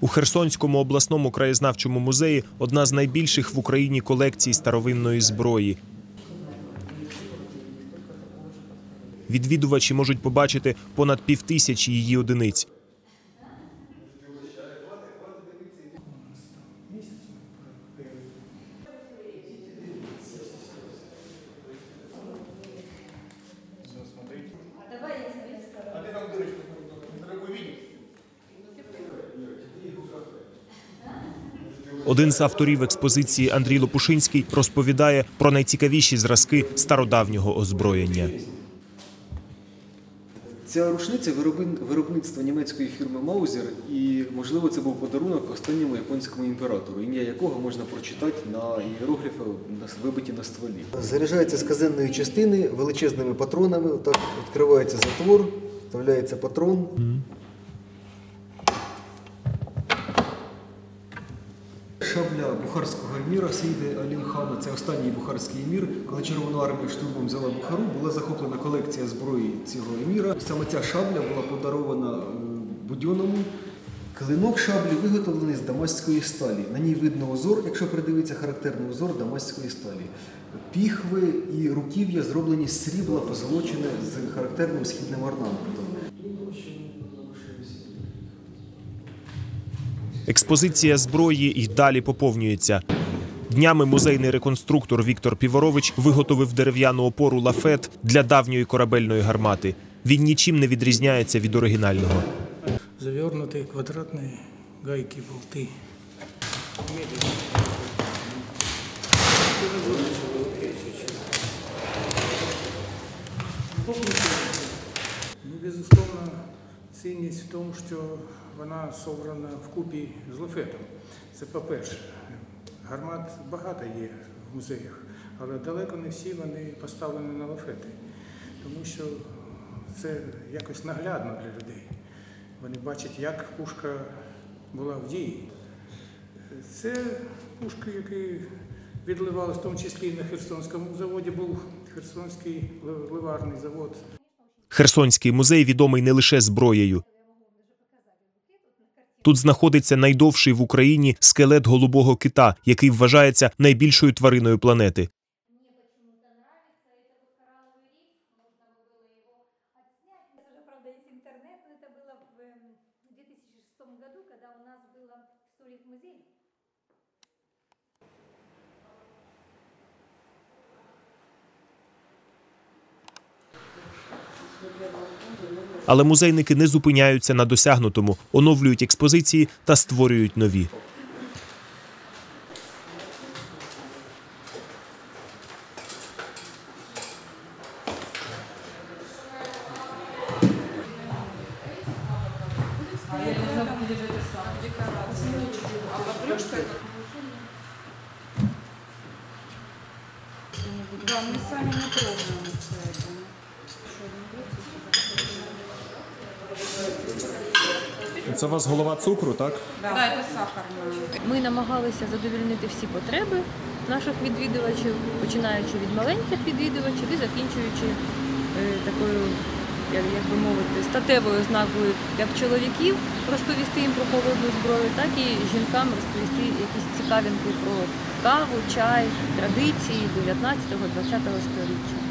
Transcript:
У Херсонському обласному краєзнавчому музеї одна з найбільших в Україні колекцій старовинної зброї. Відвідувачі можуть побачити понад півтисячі її одиниць. Один з авторів експозиції Андрій Лопушинський розповідає про найцікавіші зразки стародавнього озброєння. Ця рушниця виробництва німецької фірми Маузер, і можливо це був подарунок останньому японському імператору, ім'я якого можна прочитати на іерогліфи, вибиті на стволі. Заряджається з казенної частини величезними патронами. Так відкривається затвор, вставляється патрон. Шабля бухарського еміра Сейди Алімхана, це останній бухарський емір. Коли Червона армія штурмом взяла Бухару, була захоплена колекція зброї цього еміра. Саме ця шабля була подарована е, Будьоному. Клинок шаблі виготовлений з дамаської сталі. На ній видно узор, якщо придивитися, характерний узор дамаської сталі. Піхви і руків'я зроблені з срібла, позолочене з характерним східним орнаментом. Експозиція зброї й далі поповнюється. Днями музейний реконструктор Віктор Піворович виготовив дерев'яну опору лафет для давньої корабельної гармати. Він нічим не відрізняється від оригінального. завернутые квадратные гайки, болты. Ну, безусловно, цінність в тому, що вона собрана вкупі з лафетом. Це по-перше. Гармат багато є в музеях, але далеко не всі вони поставлені на лафети, тому що це якось наглядно для людей. Вони бачать, як пушка була в дії. Це пушки, які відливалися, в тому числі і на Херсонському заводі був Херсонський ливарний завод. Херсонський музей відомий не лише зброєю. Тут знаходиться найдовший в Україні скелет голубого кита, який вважається найбільшою твариною планети. Але музейники не зупиняються на досягнутому, оновлюють експозиції та створюють нові. Да, мы не пробуем Це у вас голова цукру, так? Да, это сахарная. Ми намагалися задовольнити всі потреби наших відвідувачів, починаючи від маленьких відвідувачів і закінчуючи е, такою, як, як би мовити, статевою ознакою як чоловіків розповісти їм про холодну зброю, так і жінкам розповісти якісь цікавинки про каву, чай, традиції 19-20 століття.